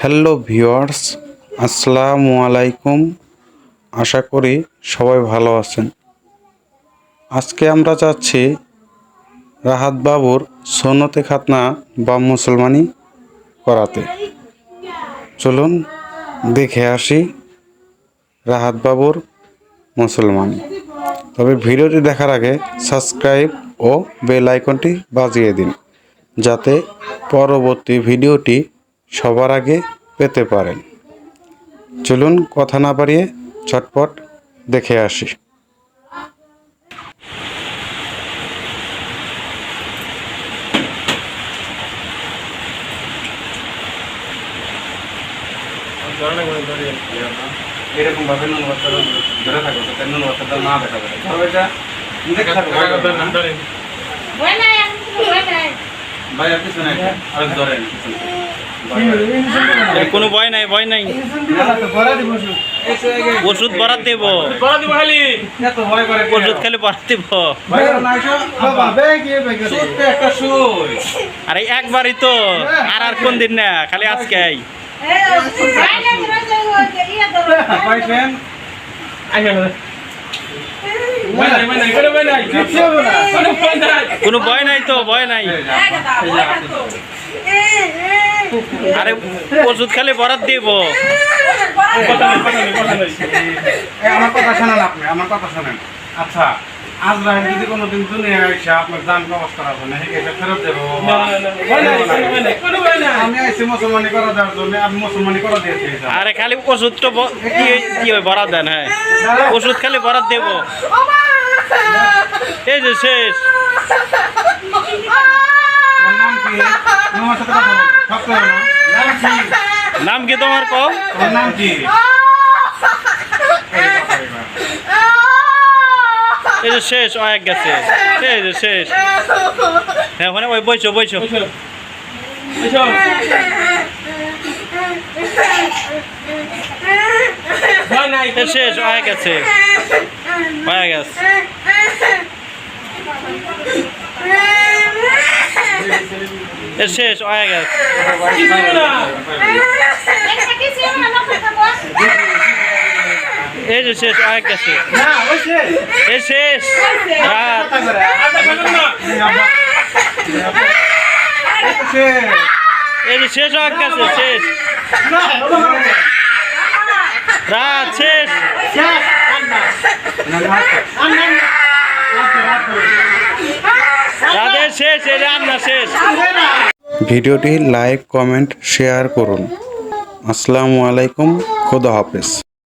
Hello viewers, আসসালামু আলাইকুম। আশা করি সবাই ভালো আছেন। আজকে আমরা যাচ্ছি রাহাত বাবুর সন্নতে খাতনা বা মুসলমানি করাতে। চলুন দেখে আসি রাহাত বাবুর মুসলমানি। তবে ভিডিওটি দেখার আগে সাবস্ক্রাইব ও বেল আইকনটি বাজিয়ে দিন, যাতে পরবর্তী ভিডিওটি সবার আগে পেতে পারেন। চলুন কথা না বাড়িয়ে চটপট দেখে আসি। এরকম ভাবে নুন বস্তা ধরে থাকো নুন না দেখা যায়। ধরো এটা কোনো ভয় নাই ভাই আর কিছু আর ধরেন কোনো ভয় নাই ভয় নাই। ওষুধ বরাদ দেব। এত ভয় করে ওষুধ খেলে বরাদ দেব। আরে একবারই তো। আর আর কোন দিন না খালি আজকেই ভয় নাই ধরে যাব ইয়া ধরো পাইছেন কোনো ভয় নাই তো ভয় নাই আরে ওষুধ খেলে বরাদ দেব আমার কথা শোনেন আপনি আমার কথা শোনেন আচ্ছা আজ রাত যদি কোনোদিন দুনিয়া এসে আপনার দান কবচ না এটা ফেরত দেবো আরে খালি ওষুধটা ব- কি কি হয় বরাদ দেন হ্যাঁ। ওষুধ খালি বরাদ দেব। এই যে শেষ। নাম কি? তোমার কম নাম কি? এই যে শেষ অনেক গেছে। এই যে শেষ। হ্যাঁ ওখানে ওই বইছো। বইছো। শেষ হয়ে গেছে। হয়ে গেছে। শেষ হয়ে গেছে। এই যে শেষ হয়ে গেছে। এ শেষ। রাত এই যে শেষ হয়ে গেছে শেষ। রাত শেষ। রাতের শেষ এই রান্না শেষ। ভিডিওটি লাইক কমেন্ট শেয়ার করুন। আসসালামু আলাইকুম খোদা হাফেজ।